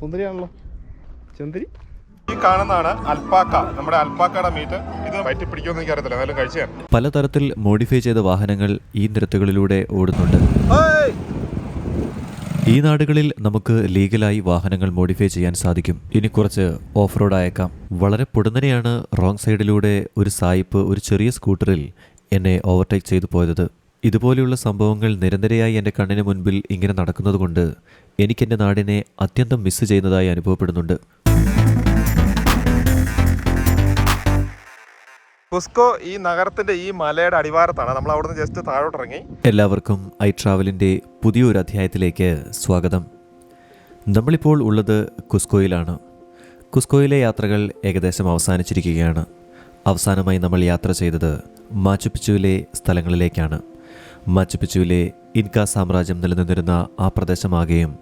സുന്ദരിയാണല്ലോ. ചന്ദ്രി? ഈ കാണുന്നതാണ് അൽപ്പാക്ക. നമ്മുടെ അൽപ്പാക്കയുടെ മീറ്റ്. ഇത് വയറ്റി പിടിക്കുമെന്ന് എനിക്ക് അറിയത്തില്ല എന്നാലും കഴിച്ചാണ് പലതരത്തിൽ മോഡിഫൈ ചെയ്ത വാഹനങ്ങൾ ഈ നിരത്തുകളിലൂടെ ഓടുന്നുണ്ട്. ഈ നാടുകളിൽ നമുക്ക് ലീഗലായി വാഹനങ്ങൾ മോഡിഫൈ ചെയ്യാൻ സാധിക്കും. ഇനി കുറച്ച് ഓഫ് റോഡ് അയക്കാം വളരെ പൊടുന്നനെയാണ് റോങ് സൈഡിലൂടെ ഒരു സായിപ്പ് ഒരു ചെറിയ സ്കൂട്ടറിൽ എന്നെ ഓവർടേക്ക് ചെയ്തു പോയത്. ഇതുപോലെയുള്ള സംഭവങ്ങൾ നിരന്തരമായി എന്റെ കണ്ണിന് മുൻപിൽ ഇങ്ങനെ നടക്കുന്നതുകൊണ്ട് എനിക്കെന്റെ നാടിനെ അത്യന്തം മിസ് ചെയ്യുന്നതായി അനുഭവപ്പെടുന്നുണ്ട്. കുസ്കോ ഈ നഗരത്തിന്റെ ഈ മലയുടെ അടിവാരത്താണ്. നമ്മൾ അവിടുന്ന് ജസ്റ്റ് താഴോട്ട് ഇറങ്ങി എല്ലാവർക്കും ഐ ട്രാവലിന്റെ പുതിയൊരു അധ്യായത്തിലേക്ക് സ്വാഗതം. നമ്മളിപ്പോൾ ഉള്ളത് കുസ്കോയിലാണ്. കുസ്കോയിലെ യാത്രകൾ ഏകദേശം അവസാനിച്ചിരിക്കുകയാണ്. അവസാനമായി നമ്മൾ യാത്ര ചെയ്തത് മാച്ചുപിച്ചുവിലെ സ്ഥലങ്ങളിലേക്കാണ്. മാച്ചുപിച്ചുവിലെ ഇൻക സാമ്രാജ്യം നിലനിന്നിരുന്ന ആ പ്രദേശമാകെയും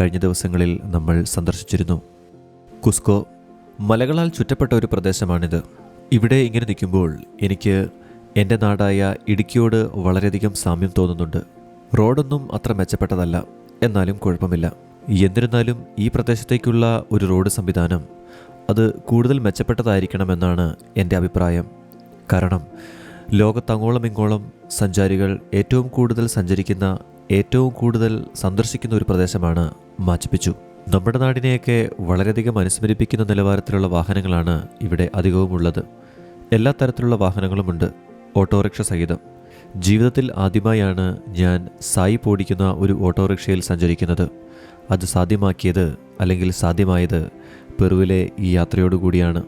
കഴിഞ്ഞ ദിവസങ്ങളിൽ നമ്മൾ സന്ദർശിച്ചിരുന്നു. കുസ്കോ മലകളാൽ ചുറ്റപ്പെട്ട ഒരു പ്രദേശമാണിത്. ഇവിടെ ഇങ്ങനെ നിൽക്കുമ്പോൾ എനിക്ക് എന്റെ നാടായ ഇടുക്കിയോട് വളരെയധികം സാമ്യം തോന്നുന്നുണ്ട്. റോഡൊന്നും അത്ര മെച്ചപ്പെട്ടതല്ല എന്നാലും കുഴപ്പമില്ല. എന്നിരുന്നാലും ഈ പ്രദേശത്തേക്കുള്ള ഒരു റോഡ് സംവിധാനം അത് കൂടുതൽ മെച്ചപ്പെട്ടതായിരിക്കണമെന്നാണ് എന്റെ അഭിപ്രായം. കാരണം ലോകത്തങ്ങോളം ഇങ്ങോളം സഞ്ചാരികൾ ഏറ്റവും കൂടുതൽ സഞ്ചരിക്കുന്ന ഏറ്റവും കൂടുതൽ സന്ദർശിക്കുന്ന ഒരു പ്രദേശമാണ് മാച്ചുപിച്ചു നമ്മുടെ നാടിനെയൊക്കെ വളരെയധികം അനുസ്മരിപ്പിക്കുന്ന നിലവാരത്തിലുള്ള വാഹനങ്ങളാണ് ഇവിടെ അധികവും ഉള്ളത് എല്ലാ തരത്തിലുള്ള വാഹനങ്ങളുമുണ്ട്. ഓട്ടോറിക്ഷ സഹിതം. ജീവിതത്തിൽ ആദ്യമായാണ് ഞാൻ സായി പോടിക്കുന്ന ഒരു ഓട്ടോറിക്ഷയിൽ സഞ്ചരിക്കുന്നത്. അത് സാധ്യമാക്കിയത് അല്ലെങ്കിൽ സാധ്യമായത് പെറുവിലെ ഈ യാത്രയോടുകൂടിയാണ്.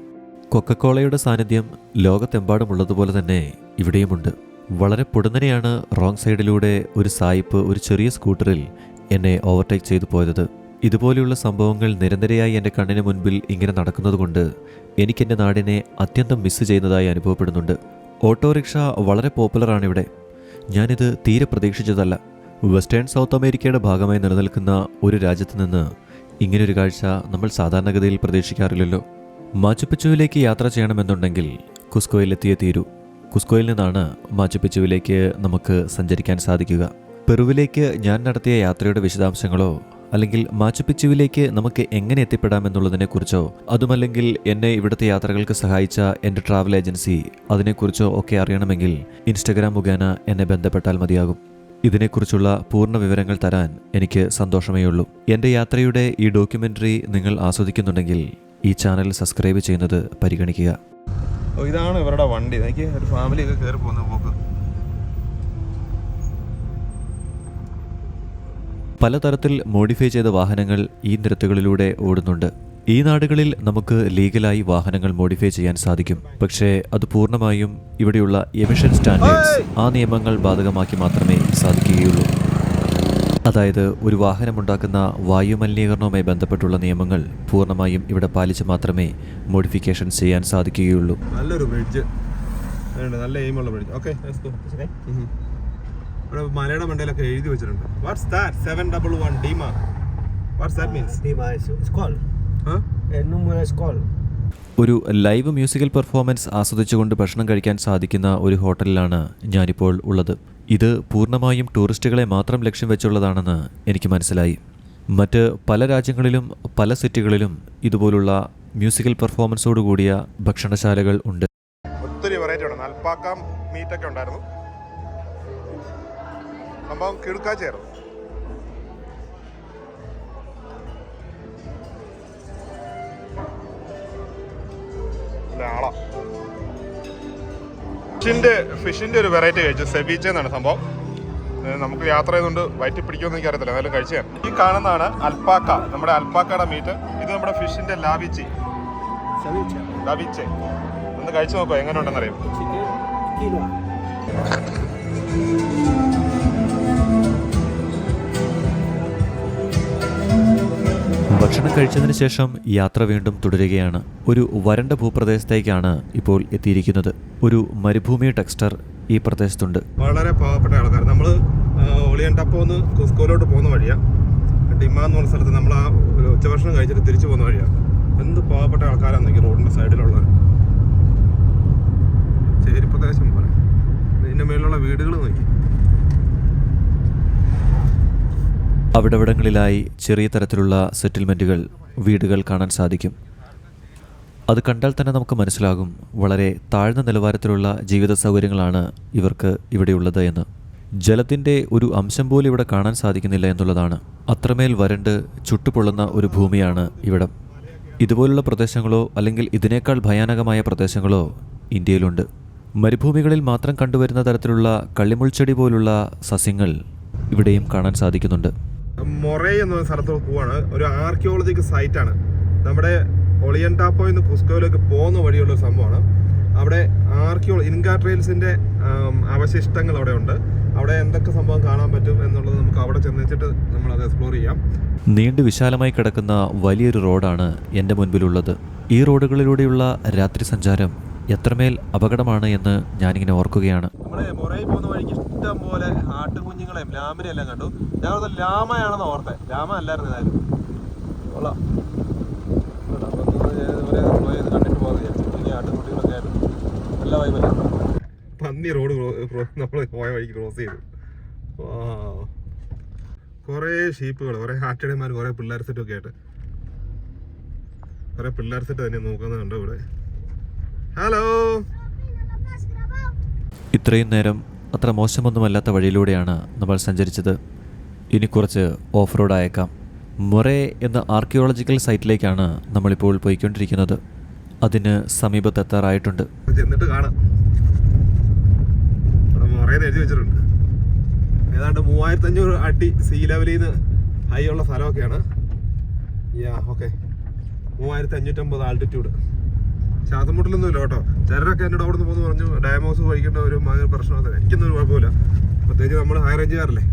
കൊക്കക്കോളയുടെ സാന്നിധ്യം ലോകത്തെമ്പാടുമുള്ളതുപോലെ തന്നെ ഇവിടെയുമുണ്ട്. വളരെ പൊടുന്നനെയാണ് റോങ് സൈഡിലൂടെ ഒരു സായിപ്പ് ഒരു ചെറിയ സ്കൂട്ടറിൽ എന്നെ ഓവർടേക്ക് ചെയ്തു പോയത്. ഇതുപോലെയുള്ള സംഭവങ്ങൾ നിരന്തരയായി എന്റെ കണ്ണിന് മുൻപിൽ ഇങ്ങനെ നടക്കുന്നതുകൊണ്ട് എനിക്കെന്റെ നാടിനെ അത്യന്തം മിസ്സ് ചെയ്യുന്നതായി അനുഭവപ്പെടുന്നുണ്ട്. ഓട്ടോറിക്ഷ വളരെ പോപ്പുലറാണ് ഇവിടെ ഞാനിത് തീരെ പ്രതീക്ഷിച്ചതല്ല. വെസ്റ്റേൺ സൗത്ത് അമേരിക്കയുടെ ഭാഗമായി നിലനിൽക്കുന്ന ഒരു രാജ്യത്ത് നിന്ന് ഇങ്ങനൊരു കാഴ്ച നമ്മൾ സാധാരണഗതിയിൽ പ്രതീക്ഷിക്കാറില്ലല്ലോ. മാച്ചുപ്പിച്ചുവിലേക്ക് യാത്ര ചെയ്യണമെന്നുണ്ടെങ്കിൽ കുസ്കോയിലെത്തിയേ തീരൂ. കുസ്കോയിൽ നിന്നാണ് മാച്ചുപിച്ചുവിലേക്ക് നമുക്ക് സഞ്ചരിക്കാൻ സാധിക്കുക. പെറുവിലേക്ക് ഞാൻ നടത്തിയ യാത്രയുടെ വിശദാംശങ്ങളോ അല്ലെങ്കിൽ മാച്ചുപിച്ചുവിലേക്ക് നമുക്ക് എങ്ങനെ എത്തിപ്പെടാമെന്നുള്ളതിനെക്കുറിച്ചോ അതുമല്ലെങ്കിൽ എന്നെ ഇവിടുത്തെ യാത്രകൾക്ക് സഹായിച്ച എന്റെ ട്രാവൽ ഏജൻസി അതിനെക്കുറിച്ചോ ഒക്കെ അറിയണമെങ്കിൽ ഇൻസ്റ്റഗ്രാം മുഖേന എന്നെ ബന്ധപ്പെട്ടാൽ മതിയാകും. ഇതിനെക്കുറിച്ചുള്ള പൂർണ വിവരങ്ങൾ തരാൻ എനിക്ക് സന്തോഷമേ ഉള്ളൂ. എന്റെ യാത്രയുടെ ഈ ഡോക്യുമെന്ററി നിങ്ങൾ ആസ്വദിക്കുന്നുണ്ടെങ്കിൽ ഈ ചാനൽ സബ്സ്ക്രൈബ് ചെയ്യുന്നത് പരിഗണിക്കുക. ഇതാണ് ഇവരുടെ വണ്ടി. എനിക്ക് ഒരു ഫാമിലി ഒക്കെ കയറി പോകുന്ന പോക്ക്. പലതരത്തിൽ മോഡിഫൈ ചെയ്ത വാഹനങ്ങൾ ഈ നിരത്തുകളിലൂടെ ഓടുന്നുണ്ട്. ഈ നാടുകളിൽ നമുക്ക് ലീഗലായി വാഹനങ്ങൾ മോഡിഫൈ ചെയ്യാൻ സാധിക്കും. പക്ഷേ അത് പൂർണമായും ഇവിടെയുള്ള എമിഷൻ സ്റ്റാൻഡേർഡ്സ് ആ നിയമങ്ങൾ ബാധകമാക്കി മാത്രമേ സാധിക്കുകയുള്ളൂ. അതായത് ഒരു വാഹനമുണ്ടാക്കുന്ന വായുമലിനീകരണവുമായി ബന്ധപ്പെട്ടുള്ള നിയമങ്ങൾ പൂർണമായും ഇവിടെ പാലിച്ച് മാത്രമേ മോഡിഫിക്കേഷൻ ചെയ്യാൻ സാധിക്കുകയുള്ളൂ. നല്ലൊരു ബ്രിഡ്ജ് നല്ല എയിമുള്ള ബ്രിഡ്ജ് ഓക്കെ ഇവിടെ മലയുടെ മണ്ടയിലൊക്കെ എഴുതി വെച്ചിട്ടുണ്ട്. What's that seven double one ഡീമ what's that means Lima is call ഒരു ലൈവ് മ്യൂസിക്കൽ പെർഫോമൻസ് ആസ്വദിച്ചുകൊണ്ട് ഭക്ഷണം കഴിക്കാൻ സാധിക്കുന്ന ഒരു ഹോട്ടലിലാണ് ഞാനിപ്പോൾ ഉള്ളത്. ഇത് പൂർണമായും ടൂറിസ്റ്റുകളെ മാത്രം ലക്ഷ്യം വെച്ചുള്ളതാണെന്ന് എനിക്ക് മനസ്സിലായി. മറ്റ് പല രാജ്യങ്ങളിലും പല സിറ്റികളിലും ഇതുപോലുള്ള മ്യൂസിക്കൽ പെർഫോമൻസോട് കൂടിയ ഭക്ഷണശാലകൾ ഉണ്ട്. ഒത്തിരി വെറൈറ്റി ഉണ്ട്. അൽപ്പാക്ക മീറ്റൊക്കെ ഉണ്ടായിരുന്നു. സംഭവം കിടുക്കാച്ചായിരുന്നു ആളാ. ഫിഷിന്റെ ഫിഷിന്റെ ഒരു വെറൈറ്റി കഴിച്ചു. സെബീച്ച എന്നാണ് സംഭവം. നമുക്ക് യാത്ര ചെയ്തുകൊണ്ട് വയറ്റി പിടിക്കുമെന്ന് എനിക്ക് അറിയത്തില്ല. എന്നാലും കഴിച്ചു ഈ കാണുന്നതാണ് അൽപ്പാക്ക. നമ്മുടെ അൽപ്പാക്കയുടെ മീറ്റ്. ഇത് നമ്മുടെ ഫിഷിന്റെ ലാവിച്ചി. ലാവിച്ചെ. ഒന്ന് കഴിച്ചു നോക്കോ എങ്ങനെ ഉണ്ടെന്ന് ഭക്ഷണം കഴിച്ചതിന് ശേഷം യാത്ര വീണ്ടും തുടരുകയാണ്. ഒരു വരണ്ട ഭൂപ്രദേശത്തേക്കാണ് ഇപ്പോൾ എത്തിയിരിക്കുന്നത്. ഒരു മരുഭൂമി ടെക്സ്റ്റർ ഈ പ്രദേശത്തുണ്ട്. വളരെ പാവപ്പെട്ട ആൾക്കാർ നമ്മൾ ഒളിയൻടപ്പം കുസ്കോലോട്ട് പോകുന്ന വഴിയാണ് ഡിമ എന്ന് പറഞ്ഞ സ്ഥലത്ത് നമ്മൾ ആ ഉച്ചഭക്ഷണം കഴിച്ചിട്ട് തിരിച്ചു പോകുന്ന വഴിയാണ് എന്ത് പാവപ്പെട്ട ആൾക്കാരാണെന്നെങ്കിൽ റോഡിന്റെ റോഡിന്റെ സൈഡിലുള്ളത്. ചേരി പ്രദേശം പോലെ. ഇതിന്റെ മേലുള്ള വീടുകൾ നോക്കി. അവിടവിടങ്ങളിലായി ചെറിയ തരത്തിലുള്ള സെറ്റിൽമെന്റുകൾ വീടുകൾ കാണാൻ സാധിക്കും. അത് കണ്ടാൽ തന്നെ നമുക്ക് മനസ്സിലാകും വളരെ താഴ്ന്ന നിലവാരത്തിലുള്ള ജീവിത സൗകര്യങ്ങളാണ് ഇവർക്ക് ഇവിടെയുള്ളത് എന്ന്. ജലത്തിന്റെ ഒരു അംശം പോലും ഇവിടെ കാണാൻ സാധിക്കുന്നില്ല എന്നുള്ളതാണ്. അത്രമേൽ വരണ്ട് ചുട്ടുപൊള്ളുന്ന ഒരു ഭൂമിയാണ് ഇവിടം. ഇതുപോലുള്ള പ്രദേശങ്ങളോ അല്ലെങ്കിൽ ഇതിനേക്കാൾ ഭയാനകമായ പ്രദേശങ്ങളോ ഇന്ത്യയിലുണ്ട്. മരുഭൂമികളിൽ മാത്രം കണ്ടുവരുന്ന തരത്തിലുള്ള കള്ളിമുൾച്ചെടി പോലുള്ള സസ്യങ്ങൾ ഇവിടെയും കാണാൻ സാധിക്കുന്നുണ്ട്. മൊറൈ എന്ന സ്ഥലത്ത് പോവാണ്. ഒരു ആർക്കിയോളജിക്കൽ സൈറ്റ് ആണ്. നമ്മുടെ ഒളിയൻ നിന്ന് കുസ്കോയിലേക്ക് പോകുന്ന വഴിയുള്ള സംഭവമാണ്. അവിടെ ആർക്കിയോ ഇൻകാ ട്രെയിൽസിന്റെ അവശിഷ്ടങ്ങൾ അവിടെ ഉണ്ട്. അവിടെ എന്തൊക്കെ സംഭവം കാണാൻ പറ്റും എന്നുള്ളത് നമുക്ക് അവിടെ ചെന്നിച്ചിട്ട് നമ്മൾ അത് എക്സ്പ്ലോർ ചെയ്യാം. നീണ്ടു വിശാലമായി കിടക്കുന്ന വലിയൊരു റോഡാണ് എന്റെ മുൻപിലുള്ളത്. ഈ റോഡുകളിലൂടെയുള്ള രാത്രി സഞ്ചാരം എത്രമേൽ അപകടമാണ് എന്ന് ഞാനിങ്ങനെ ഓർക്കുകയാണ്. നമ്മളെ മൊറൈ പോകുന്ന വഴിക്ക് ഇഷ്ടം പോലെ ആട്ടുകുഞ്ഞുങ്ങളെയും ലാമിനെ എല്ലാം കണ്ടു ലാമയാണെന്ന് ഓർത്തെ. ലാമ അല്ലായിരുന്നു ഇതായിരുന്നു. കൊള്ളാം. ഞാൻ കണ്ടിട്ട് ഇനി ആട്ടുകുട്ടികളൊക്കെ ആയിരുന്നു നല്ല വൈബല്ലേ പന്നി റോഡ് നമ്മൾ പോയ വഴിക്ക് ക്രോസ് ചെയ്തു. കുറേ ഷീപ്പുകൾ കുറേ ആട്ടിടന്മാർ കുറേ പിള്ളേർ സെറ്റൊക്കെ ആയിട്ട്. കുറേ പിള്ളേർ സെറ്റ് തന്നെ നോക്കുന്നുണ്ട് ഇവിടെ. ഹലോ ഇത്രയും നേരം അത്ര മോശമൊന്നുമല്ലാത്ത വഴിയിലൂടെയാണ് നമ്മൾ സഞ്ചരിച്ചത്. ഇനി കുറച്ച് ഓഫ് റോഡ് അയക്കാം. മൊറേ എന്ന ആർക്കിയോളജിക്കൽ സൈറ്റിലേക്കാണ് നമ്മളിപ്പോൾ പോയിക്കൊണ്ടിരിക്കുന്നത്. അതിന് സമീപത്തെത്താറായിട്ടുണ്ട് എത്താറായിട്ടുണ്ട്. കാണാം. എഴുതി വെച്ചിട്ടുണ്ട്. ഏതാണ്ട് മൂവായിരത്തി അഞ്ഞൂറ് അടി സീ ലെവലിൽ നിന്ന് ഹൈ ഉള്ള സ്ഥലമൊക്കെയാണ്. യാ ഓക്കെ മൂവായിരത്തി അഞ്ഞൂറ്റമ്പത് ആൾട്ടിറ്റ്യൂഡ് ശ്വാസം മുട്ടലൊന്നും ഇല്ല കേട്ടോ. ചിലരൊക്കെ എന്നോട് അവിടെ നിന്ന് പോകുന്നു പറഞ്ഞു ഡയമോസ് വഹിക്കേണ്ട ഒരു ഭയങ്കര പ്രശ്നമാണ് എനിക്കൊന്നും ഒരു കുഴപ്പമില്ല. പ്രത്യേകിച്ച് നമ്മൾ ഹൈ റേഞ്ചുകാരല്ലേ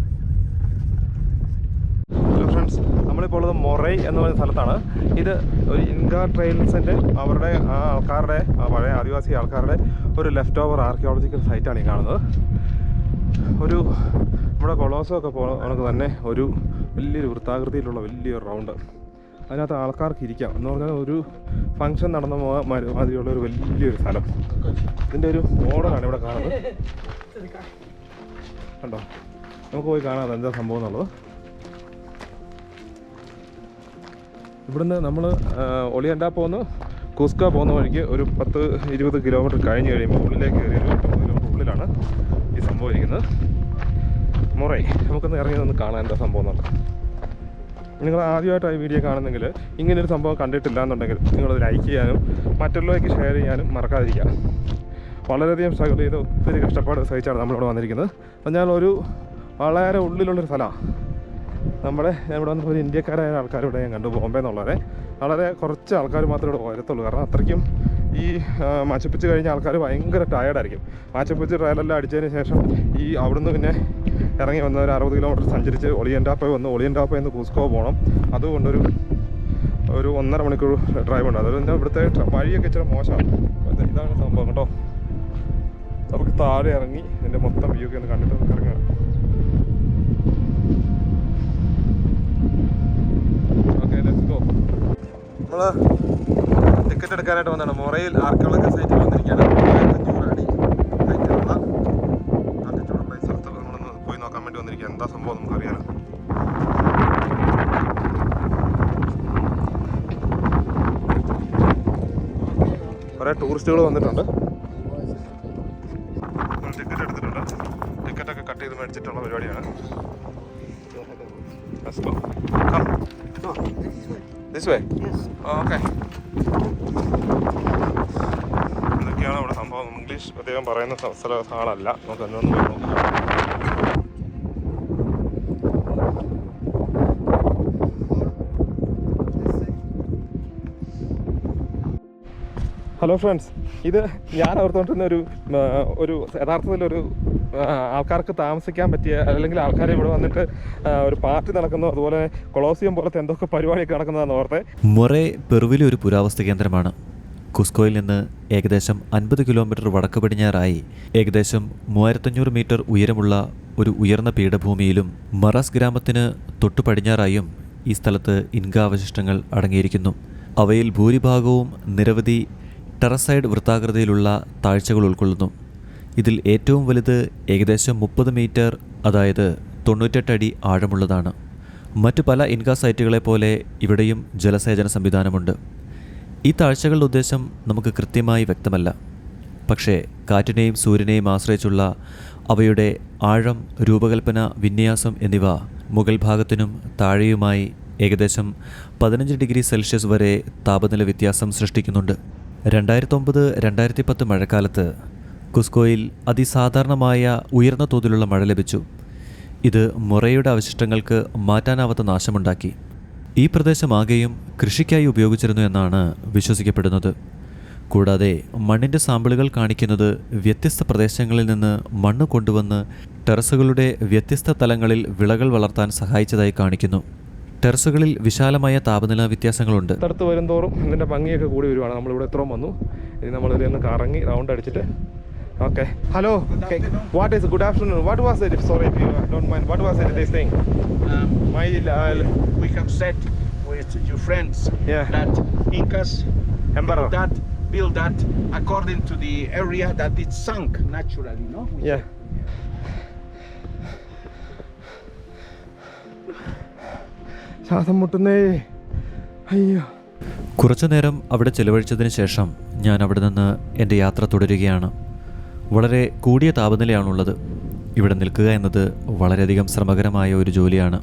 ഹലോ ഫ്രണ്ട്സ് നമ്മളിപ്പോൾ ഉള്ളത് മൊറൈ എന്ന് പറയുന്ന സ്ഥലത്താണ്. ഇത് ഒരു ഇൻഗ ട്രെയിൽസിന്റെ അവരുടെ ആ ആൾക്കാരുടെ ആ പഴയ ആദിവാസി ആൾക്കാരുടെ ഒരു ലെഫ്റ്റ് ഓവർ ആർക്കിയോളജിക്കൽ സൈറ്റാണ് ഈ കാണുന്നത്. ഒരു നമ്മുടെ കൊളോസൊക്കെ കണക്ക് തന്നെ ഒരു വലിയൊരു വൃത്താകൃതിയിലുള്ള വലിയൊരു റൗണ്ട് അതിനകത്ത് ആൾക്കാർക്ക് ഇരിക്കാം എന്ന് പറഞ്ഞാൽ ഒരു ഫംഗ്ഷൻ നടന്ന മാതിരിയുള്ള ഒരു വലിയൊരു സ്ഥലം. ഇതിന്റെ ഒരു മോഡലാണ് ഇവിടെ കാണുന്നത്. കണ്ടോ? നമുക്ക് പോയി കാണാം അതെന്താ സംഭവം എന്നുള്ളത്. ഇവിടുന്ന് നമ്മൾ ഒളിയണ്ട പോകുന്നു? കുസ്ക പോകുന്ന വഴിക്ക് ഒരു പത്ത് ഇരുപത് കിലോമീറ്റർ കഴിഞ്ഞ് കഴിയുമ്പോൾ ഉള്ളിലേക്ക് കയറി ഒരു എട്ട് കിലോമീറ്റർ ഉള്ളിലാണ് ഈ സംഭവം ഇരിക്കുന്നത്. മുറൈ നമുക്കൊന്ന് ഇറങ്ങി നിന്ന് കാണാൻ എന്താ സംഭവം എന്നുള്ളത്. നിങ്ങൾ ആദ്യമായിട്ട് ഈ വീഡിയോ കാണുന്നെങ്കിൽ ഇങ്ങനൊരു സംഭവം കണ്ടിട്ടില്ല എന്നുണ്ടെങ്കിൽ നിങ്ങളത് ലൈക്ക് ചെയ്യാനും മറ്റുള്ളവർക്ക് ഷെയർ ചെയ്യാനും മറക്കാതിരിക്കുക. വളരെയധികം സ്ട്രഗിൾ ചെയ്ത് ഒത്തിരി കഷ്ടപ്പാട് സഹിച്ചാണ് നമ്മളിവിടെ വന്നിരിക്കുന്നത്. അപ്പം ഞാൻ ഒരു വളരെ ഉള്ളിലുള്ളൊരു സ്ഥലമാണ് നമ്മുടെ ഇവിടെ വന്നപ്പോൾ ഒരു ഇന്ത്യക്കാരായ ആൾക്കാരിവിടെ ഞാൻ കണ്ടു ബോംബെ എന്നുള്ളവരെ. വളരെ കുറച്ച് ആൾക്കാർ മാത്രമേ ഇവിടെ വരത്തുള്ളൂ. കാരണം അത്രയ്ക്കും ഈ മച്ചപ്പിച്ച് കഴിഞ്ഞ ആൾക്കാർ ഭയങ്കര ടയേർഡായിരിക്കും മച്ചപ്പിച്ച് ട്രയലെല്ലാം അടിച്ചതിന് ശേഷം ഈ അവിടുന്ന് പിന്നെ ഇറങ്ങി വന്ന ഒരു അറുപത് കിലോമീറ്റർ സഞ്ചരിച്ച് ഒളിയന്റാപ്പ വന്ന്. ഒളിയന്റാപ്പ എന്ന് കുസ്കോ പോകണം അതുകൊണ്ടൊരു ഒരു ഒന്നര മണിക്കൂർ ഡ്രൈവ് ഉണ്ട്. അതുകൊണ്ട് ഇവിടുത്തെ വഴിയൊക്കെ ഇച്ചിരി മോശമാണ്. ഇതാണ് സംഭവം കേട്ടോ. നമുക്ക് താഴെ ഇറങ്ങി ഇതിന്റെ മൊത്തം വ്യൂ ഒക്കെ ഒന്ന് കണ്ടിട്ട് നമുക്ക് ഇറങ്ങാം. ഓക്കെ ലെറ്റ്സ് ഗോ നമ്മൾ ടിക്കറ്റ് എടുക്കാനായിട്ട് വന്നതാണ്. മൊറയിൽ ആർക്കിയോളജി സൈറ്റിൽ വന്നിരിക്കുകയാണ് അഞ്ഞൂറ് അടി ഹൈറ്റിലുള്ള ആൾട്ടിറ്റ്യൂഡുള്ള ഈ സ്ഥലത്ത് നമ്മളൊന്ന് പോയി നോക്കാൻ വേണ്ടി വന്നിരിക്കുക എന്താ സംഭവം നമുക്കറിയാലോ കുറേ ടൂറിസ്റ്റുകൾ വന്നിട്ടുണ്ട് ടിക്കറ്റ് എടുത്തിട്ടുണ്ട് ടിക്കറ്റൊക്കെ കട്ട് ചെയ്ത് മേടിച്ചിട്ടുള്ള പരിപാടിയാണ് Let's go. Come. No, this way. This way. Yes. Okay ഇതൊക്കെയാണ് ഇവിടെ സംഭവം ഇംഗ്ലീഷ് അദ്ദേഹം പറയുന്ന സ്ഥ- സ്ഥല ആളല്ല നമുക്ക് എന്നൊന്ന് നോക്കാം ഹലോ ഫ്രണ്ട്സ് ഇത് ഞാൻ ഓർത്തുകൊണ്ടിരുന്ന ഒരു ഒരു യഥാർത്ഥത്തിലൊരു ആൾക്കാർക്ക് താമസിക്കാൻ പറ്റിയ അല്ലെങ്കിൽ ആൾക്കാർ ഇവിടെ വന്നിട്ട് ഒരു പാർട്ടി നടക്കുന്നു അതുപോലെ കൊളോസിയം പോലത്തെ എന്തൊക്കെ പരിപാടിയൊക്കെ നടക്കുന്നതെന്ന് ഓർത്തെ. മുറെ പെറുവിലെ ഒരു പുരാവസ്തു കേന്ദ്രമാണ്. കുസ്കോയിൽ നിന്ന് ഏകദേശം അൻപത് കിലോമീറ്റർ വടക്ക് പടിഞ്ഞാറായി ഏകദേശം മൂവായിരത്തഞ്ഞൂറ് മീറ്റർ ഉയരമുള്ള ഒരു ഉയർന്ന പീഠഭൂമിയിലും മറാസ് ഗ്രാമത്തിന് തൊട്ടു പടിഞ്ഞാറായും ഈ സ്ഥലത്ത് ഇൻകാവശിഷ്ടങ്ങൾ അടങ്ങിയിരിക്കുന്നു. അവയിൽ ഭൂരിഭാഗവും നിരവധി ടെറസൈഡ് വൃത്താകൃതിയിലുള്ള താഴ്ചകൾ ഉൾക്കൊള്ളുന്നു. ഇതിൽ ഏറ്റവും വലുത് ഏകദേശം മുപ്പത് മീറ്റർ അതായത് തൊണ്ണൂറ്റെട്ട് അടി ആഴമുള്ളതാണ്. മറ്റു പല ഇൻകാ സൈറ്റുകളെ പോലെ ഇവിടെയും ജലസേചന സംവിധാനമുണ്ട്. ഈ താഴ്ചകളുടെ ഉദ്ദേശം നമുക്ക് കൃത്യമായി വ്യക്തമല്ല. പക്ഷേ കാറ്റിനെയും സൂര്യനെയും ആശ്രയിച്ചുള്ള അവയുടെ ആഴം രൂപകൽപ്പന വിന്യാസം എന്നിവ മുകൾ ഭാഗത്തിനും താഴെയുമായി ഏകദേശം പതിനഞ്ച് ഡിഗ്രി സെൽഷ്യസ് വരെ താപനില വ്യത്യാസം സൃഷ്ടിക്കുന്നുണ്ട്. രണ്ടായിരത്തൊമ്പത് രണ്ടായിരത്തി പത്ത് മഴക്കാലത്ത് കുസ്കോയിൽ അതിസാധാരണമായ ഉയർന്ന തോതിലുള്ള മഴ ലഭിച്ചു. ഇത് മുറയുടെ അവശിഷ്ടങ്ങൾക്ക് മാറ്റാനാവാത്ത നാശമുണ്ടാക്കി. ഈ പ്രദേശമാകെയും കൃഷിക്കായി ഉപയോഗിച്ചിരുന്നു എന്നാണ് വിശ്വസിക്കപ്പെടുന്നത്. കൂടാതെ മണ്ണിന്റെ സാമ്പിളുകൾ കാണിക്കുന്നത് വ്യത്യസ്ത പ്രദേശങ്ങളിൽ നിന്ന് മണ്ണ് കൊണ്ടുവന്ന് ടെറസുകളുടെ വ്യത്യസ്ത തലങ്ങളിൽ വിളകൾ വളർത്താൻ സഹായിച്ചതായി കാണിക്കുന്നു. ടെറസുകളിൽ വിശാലമായ താപനില വ്യത്യാസങ്ങളുണ്ട്. അടുത്തടുത്ത് വരുംതോറും ഇതിന്റെ ഭംഗിയൊക്കെ കൂടി വരുവാണ്. നമ്മളിവിടെ എത്രയും വന്നു. ഇനി നമ്മൾ ഇതിൽ നിന്ന് കറങ്ങി റൗണ്ട് അടിച്ചിട്ട്. Okay hello what is good afternoon what was it sorry if you don't mind what was it this thing Um, my we have said with your friends Yeah. that Incas Emperor. built that that that according to the area that it sunk naturally, no? We Yeah. ശ്വാസം മുട്ടുന്നേ. അയ്യോ. കുറച്ചു നേരം അവിടെ ചെലവഴിച്ചതിന് ശേഷം ഞാൻ അവിടെ നിന്ന് എന്റെ യാത്ര തുടരുകയാണ്. വളരെ കൂടിയ താപനിലയാണുള്ളത്. ഇവിടെ നിൽക്കുക എന്നത് വളരെയധികം ശ്രമകരമായ ഒരു ജോലിയാണ്.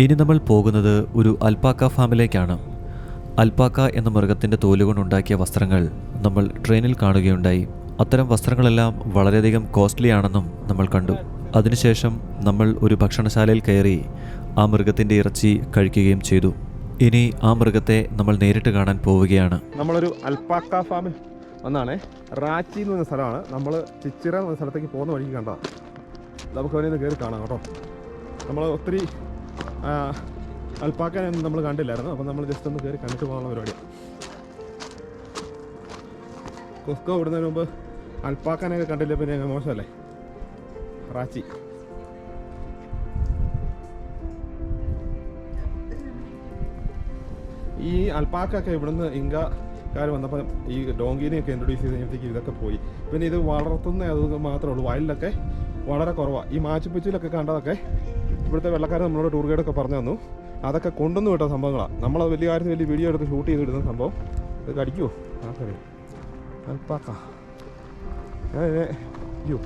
ഇനി നമ്മൾ പോകുന്നത് ഒരു അൽപാക്ക ഫാമിലേക്കാണ്. അൽപ്പാക്ക എന്ന മൃഗത്തിന്റെ തോലുകൊണ്ടുണ്ടാക്കിയ വസ്ത്രങ്ങൾ നമ്മൾ ട്രെയിനിൽ കാണുകയുണ്ടായി. അത്തരം വസ്ത്രങ്ങളെല്ലാം വളരെയധികം കോസ്റ്റ്ലി ആണെന്നും നമ്മൾ കണ്ടു. അതിനുശേഷം നമ്മൾ ഒരു ഭക്ഷണശാലയിൽ കയറി ആ മൃഗത്തിന്റെ ഇറച്ചി കഴിക്കുകയും ചെയ്തു. ഇനി ആ മൃഗത്തെ നമ്മൾ നേരിട്ട് കാണാൻ പോവുകയാണ്. നമ്മളൊരു അൽപാക്ക ഫാമിൽ വന്നാണ് റാച്ചി എന്ന് പറഞ്ഞ സ്ഥലമാണ്. നമ്മൾ ചിച്ചിറ എന്ന സ്ഥലത്തേക്ക് പോകുന്ന വഴിക്ക് കണ്ടതാണ് നമുക്ക് അവനെ കയറി കാണാം കേട്ടോ. നമ്മൾ ഒത്തിരി അൽപ്പാക്കനൊന്നും നമ്മൾ കണ്ടില്ലായിരുന്നു. അപ്പം നമ്മൾ ജസ്റ്റ് ഒന്ന് കയറി കണ്ടിട്ട് പോകാനുള്ള പരിപാടി. കൊസ്കോ വിടുന്നതിന് മുമ്പ് അൽപ്പാക്കാനൊക്കെ കണ്ടില്ല? പിന്നെ മോശമല്ലേ? റാച്ചി. ഈ അൽപ്പാക്കൊക്കെ ഇവിടുന്ന് ഇങ്കക്കാർ വന്നപ്പോൾ ഈ ഡോങ്കിനെയൊക്കെ ഇൻട്രൊഡ്യൂസ് ചെയ്ത് കഴിഞ്ഞപ്പോഴത്തേക്ക് ഇതൊക്കെ പോയി. പിന്നെ ഇത് വളർത്തുന്ന അത് മാത്രമേ ഉള്ളൂ. വയലിലൊക്കെ വളരെ കുറവാണ് ഈ മാച്ചുപ്പിച്ചിലൊക്കെ കണ്ടതൊക്കെ ഇവിടുത്തെ വെള്ളക്കാരൻ നമ്മളോട് ടൂർ ഗൈഡൊക്കെ പറഞ്ഞു തന്നു. അതൊക്കെ കൊണ്ടുവന്ന് വിട്ട സംഭവങ്ങളാണ് നമ്മളത് വലിയ കാര്യത്തിൽ വലിയ വീഡിയോ എടുത്ത് ഷൂട്ട് ചെയ്തിടുന്ന സംഭവം. ഇത് കടിക്കുമോ ആ കറി alpaca you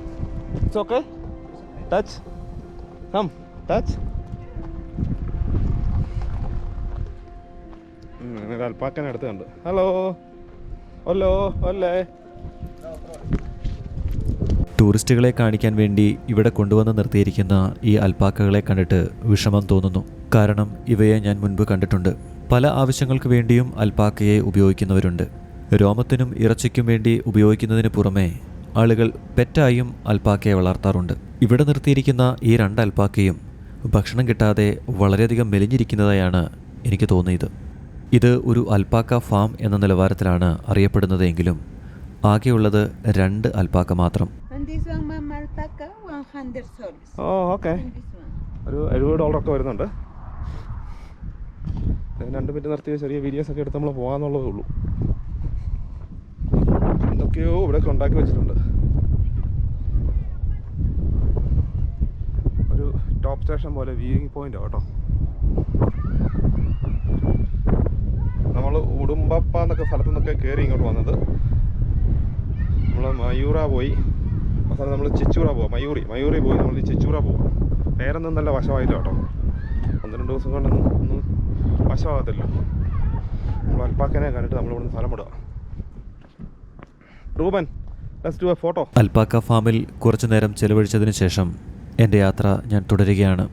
it's okay touch come touch അൽപ്പാക്കനെ അടുത്ത് കണ്ട്. ഹലോ ഹലോ അല്ലേ? ടൂറിസ്റ്റുകളെ കാണിക്കാൻ വേണ്ടി ഇവിടെ കൊണ്ടുവന്ന് നിർത്തിയിരിക്കുന്ന ഈ അൽപ്പാക്കകളെ കണ്ടിട്ട് വിഷമം തോന്നുന്നു. കാരണം ഇവയെ ഞാൻ മുൻപ് കണ്ടിട്ടുണ്ട്. പല ആവശ്യങ്ങൾക്ക് വേണ്ടിയും അൽപ്പാക്കയെ ഉപയോഗിക്കുന്നവരുണ്ട്. രോമത്തിനും ഇറച്ചിക്കും വേണ്ടി ഉപയോഗിക്കുന്നതിന് പുറമെ ആളുകൾ പെറ്റായും അൽപ്പാക്കയെ വളർത്താറുണ്ട്. ഇവിടെ നിർത്തിയിരിക്കുന്ന ഈ രണ്ട് അൽപ്പാക്കയും ഭക്ഷണം കിട്ടാതെ വളരെയധികം മെലിഞ്ഞിരിക്കുന്നതായാണ് എനിക്ക് തോന്നിയത്. ഇത് ഒരു അൽപ്പാക്ക ഫാം എന്ന നിലവാരത്തിലാണ് അറിയപ്പെടുന്നതെങ്കിലും ആകെയുള്ളത് രണ്ട് അൽപ്പാക്ക മാത്രം. And this one, Mama Alpaca, 100 soles. ഓ ഓക്കെ And this one. ഒരു എഴുപത് ഡോളറൊക്കെ വരുന്നുണ്ട്. രണ്ട് മിനിറ്റ് നിർത്തിയ ചെറിയ വീഡിയോസ് ഒക്കെ എടുത്ത് നമ്മൾ പോകാന്നുള്ളതേ ഉള്ളൂ. എന്തൊക്കെയോ ഇവിടെയൊക്കെ ഉണ്ടാക്കി വെച്ചിട്ടുണ്ട്. ഒരു ടോപ്പ് സ്റ്റേഷൻ പോലെ വ്യൂയിങ് പോയിന്റ് കേട്ടോ. നമ്മൾ ഉടുമ്പപ്പ എന്നൊക്കെ സ്ഥലത്തു നിന്നൊക്കെ കയറി ഇങ്ങോട്ട് വന്നത്. നമ്മൾ മയൂറ പോയി. അവസാനം നമ്മൾ ചിച്ചൂറ പോവാം മയൂറി. മയൂറി പോയി നമ്മൾ ചിച്ചൂറ പോവാം. നേരൊന്നും നല്ല വശമായില്ല കേട്ടോ. ഒന്ന് രണ്ട് ദിവസം കൊണ്ടൊന്നും ഒന്നും വശമാകത്തില്ലോ. നമ്മൾ അൽപ്പാക്കനെ കണ്ടിട്ട് നമ്മൾ ഇവിടുന്ന് സ്ഥലം വിടുക. റൂബൻ ഫോട്ടോ അൽപ്പാക്ക ഫാമിൽ കുറച്ചു നേരം ചെലവഴിച്ചതിന് ശേഷം എന്റെ യാത്ര ഞാൻ തുടരുകയാണ്.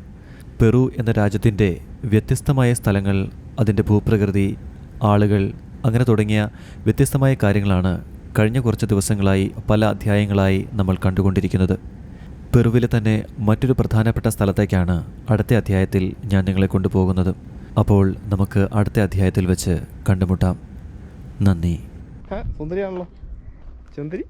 പെറു എന്ന രാജ്യത്തിന്റെ വ്യത്യസ്തമായ സ്ഥലങ്ങൾ അതിന്റെ ഭൂപ്രകൃതി ആളുകൾ അങ്ങനെ തുടങ്ങിയ വ്യത്യസ്തമായ കാര്യങ്ങളാണ് കഴിഞ്ഞ കുറച്ച് ദിവസങ്ങളായി പല അധ്യായങ്ങളായി നമ്മൾ കണ്ടുകൊണ്ടിരിക്കുന്നത്. പെറുവിലെ തന്നെ മറ്റൊരു പ്രധാനപ്പെട്ട സ്ഥലത്തേക്കാണ് അടുത്ത അധ്യായത്തിൽ ഞാൻ നിങ്ങളെ കൊണ്ടുപോകുന്നത്. അപ്പോൾ നമുക്ക് അടുത്ത അധ്യായത്തിൽ വെച്ച് കണ്ടുമുട്ടാം. നന്ദി. സുന്ദരിയാണല്ലോ. ചന്ദ്രി?